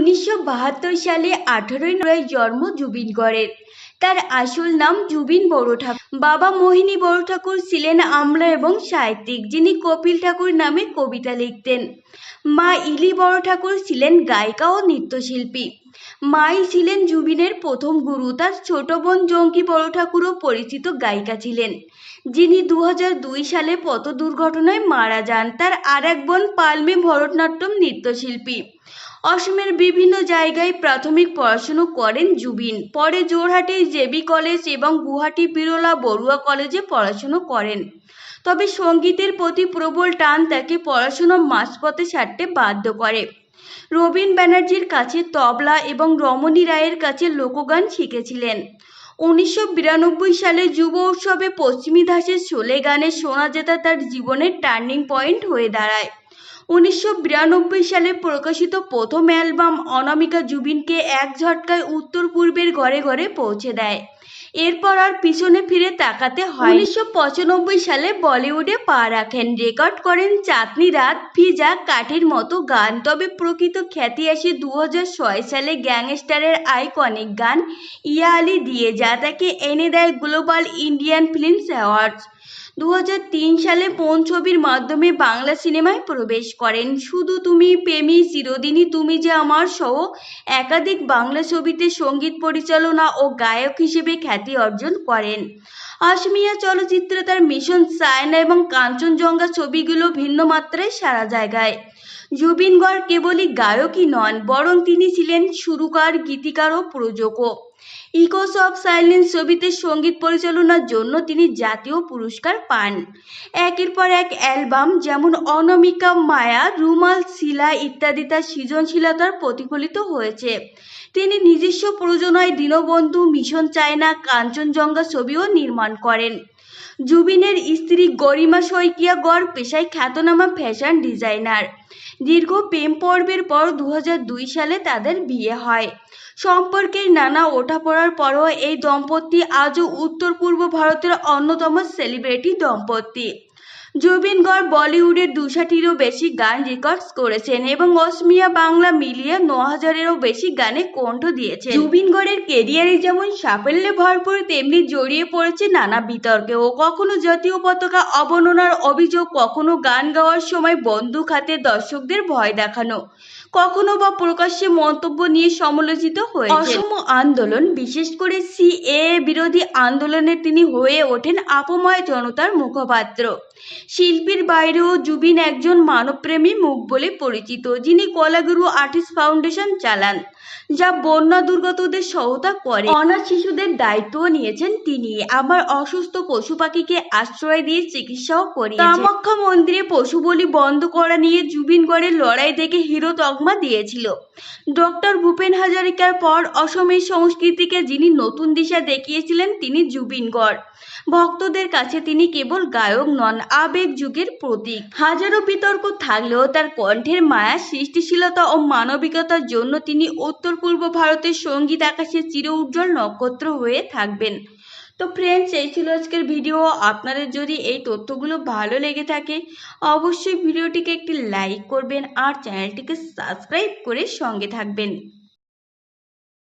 উনিশশো বাহাত্তর সালে আঠারোই নয় জন্ম জুবিন গড়ের। তার আসল নাম জুবিন বড় ঠাকুর। বাবা মোহিনী বড় ঠাকুর ছিলেন আমলা এবং সাহিত্যিক, যিনি কপিল ঠাকুর নামে কবিতা লিখতেন। মা ইলি বড় ঠাকুর ছিলেন গায়িকা ও নৃত্যশিল্পী। মাই ছিলেন জুবিনের প্রথম গুরু। তার ছোট বোন জঙ্কি বড় ঠাকুরও পরিচিত গায়িকা ছিলেন। যিনি দু সালে পথ দুর্ঘটনায় মারা যান। তার আর এক বোন পালমে ভরতনাট্যম নৃত্যশিল্পী। অসমের বিভিন্ন জায়গায় প্রাথমিক পড়াশুনো করেন জুবিন। পরে জোরহাটে জেবি কলেজ এবং গুয়াহাটি বিরলা বড়ুয়া কলেজে পড়াশুনো করেন। তবে সঙ্গীতের প্রতি প্রবল টান তাকে পড়াশুনো মাঝপথে ছাড়তে বাধ্য করে। রবীন ব্যানার্জির কাছে তবলা এবং রমণী রায়ের কাছে লোকগান শিখেছিলেন। উনিশশো বিরানব্বই সালে যুব উৎসবে পশ্চিমী দাসের শোলে গানে শোনা যেতা তার জীবনের টার্নিং পয়েন্ট হয়ে দাঁড়ায়। উনিশশো বিরানব্বই সালে প্রকাশিত প্রথম অ্যালবাম অনামিকা জুবিনকে এক ঝটকায় উত্তর পূর্বের ঘরে ঘরে পৌঁছে দেয়। এরপর আর পিছনে ফিরে তাকাতে হয়। উনিশশো পঁচানব্বই সালে বলিউডে পা রাখেন। রেকর্ড করেন চাঁদনি রাত, ফিজা, কাঠের মতো গান। তবে প্রকৃত খ্যাতি আসে দু সালে গ্যাংস্টারের আইকনিক গান ইয়া আলি দিয়ে, যা তাকে এনে দেয় গ্লোবাল ইন্ডিয়ান ফিল্মস অ্যাওয়ার্ডস দু হাজার তিন সালে পোন ছবির মাধ্যমে বাংলা সিনেমায় প্রবেশ করেন? শুধু তুমি, প্রেমী, চিরদিনই তুমি যে আমার সহ একাধিক বাংলা ছবিতে সংগীত পরিচালনা ও গায়ক হিসেবে খ্যাতি অর্জন করেন। আসমিয়া চলচ্চিত্রে তার মিশন সায়না এবং কাঞ্চনজঙ্ঘা ছবিগুলো ভিন্ন মাত্রায় সারা জায়গায়। জুবিন গড় কেবলই গায়কই নন, বরং তিনি ছিলেন সুরকার, গীতিকার ও প্রযোজকও। ইকোস অফ সাইলেন্স ছবিতে সংগীত পরিচালনার জন্য তিনি জাতীয় পুরস্কার পান। একের পর এক অ্যালবাম যেমন অনামিকা মায়া, রুমাল, শিলা ইত্যাদি তার সৃজনশীলতার প্রতিফলিত হয়েছে। তিনি নিজস্ব প্রযোজনায় দীনবন্ধু, মিশন চায়না, কাঞ্চনজঙ্ঘা ছবিও নির্মাণ করেন। জুবিনের স্ত্রী গরিমা শইকিয়া গড় পেশায় খ্যাতনামা ফ্যাশন ডিজাইনার। দীর্ঘ প্রেম পর্বের পর দু হাজার দুই সালে তাদের বিয়ে হয়। সম্পর্কের নানা ওঠা পড়ার পরও এই দম্পতি আজও উত্তর পূর্ব ভারতের অন্যতম সেলিব্রিটি দম্পতি। জুবিন গড় বলিউডের দুশাটিরও বেশি গান রেকর্ডস করেছেন এবং অসমিয়া বাংলা মিলিয়ে ন হাজারেরও বেশি গানে কণ্ঠ দিয়েছেন। জুবিন গড়ের কেরিয়ারে যেমন সাফল্যে ভরপুর, তেমনি জড়িয়ে পড়েছে নানা বিতর্কে ও কখনো জাতীয় পতাকা অবননার অভিযোগ, কখনো গান গাওয়ার সময় বন্দুক হাতে দর্শকদের ভয় দেখানো। কখনো বা প্রকাশ্যে মন্তব্য নিয়ে সমালোচিত হয়ে অসম আন্দোলন, বিশেষ করে সিএ বিরোধী আন্দোলনে তিনি হয়ে ওঠেন আপময় জনতার মুখপাত্র। শিল্পীর বাইরেও জুবিন একজন মানবপ্রেমী মুখ বলে পরিচিত, যিনি কলাগুরু আর্টিস্ট ফাউন্ডেশন চালান। যা বন্যা দুর্গতদের সহায়তা করে। অনাথ শিশুদের দায়িত্ব নিয়েছেন তিনি। আবার অসুস্থ পশু পাখিকে আশ্রয় দিয়ে চিকিৎসাও করিয়েছেন। কামাখ্যা মন্দিরে পশু বলি বন্ধ করা নিয়ে জুবিনগড়ের লড়াই থেকে হিরো তকমা দিয়েছিল। ডক্টর ভূপেন হাজারিকার পর অসমের সংস্কৃতিকে যিনি নতুন দিশা দেখিয়েছিলেন, তিনি জুবিনগড় ভক্তদের কাছে তিনি কেবল গায়ক নন, আবেগ যুগের প্রতীক। হাজারো বিতর্ক থাকলেও তার কণ্ঠের মায়া, সৃষ্টিশীলতা ও মানবিকতার জন্য তিনি উত্তর পূর্ব ভারতের সংগীত আকাশে চির উজ্জ্বল নক্ষত্র হয়ে থাকবেন। তো ফ্রেন্ডস এই ছিল আজকের ভিডিও আপনাদের যদি এই তথ্যগুলো ভালো লেগে থাকে, অবশ্যই ভিডিওটিকে একটি লাইক করবেন আর চ্যানেলটিকে সাবস্ক্রাইব করে সঙ্গে থাকবেন।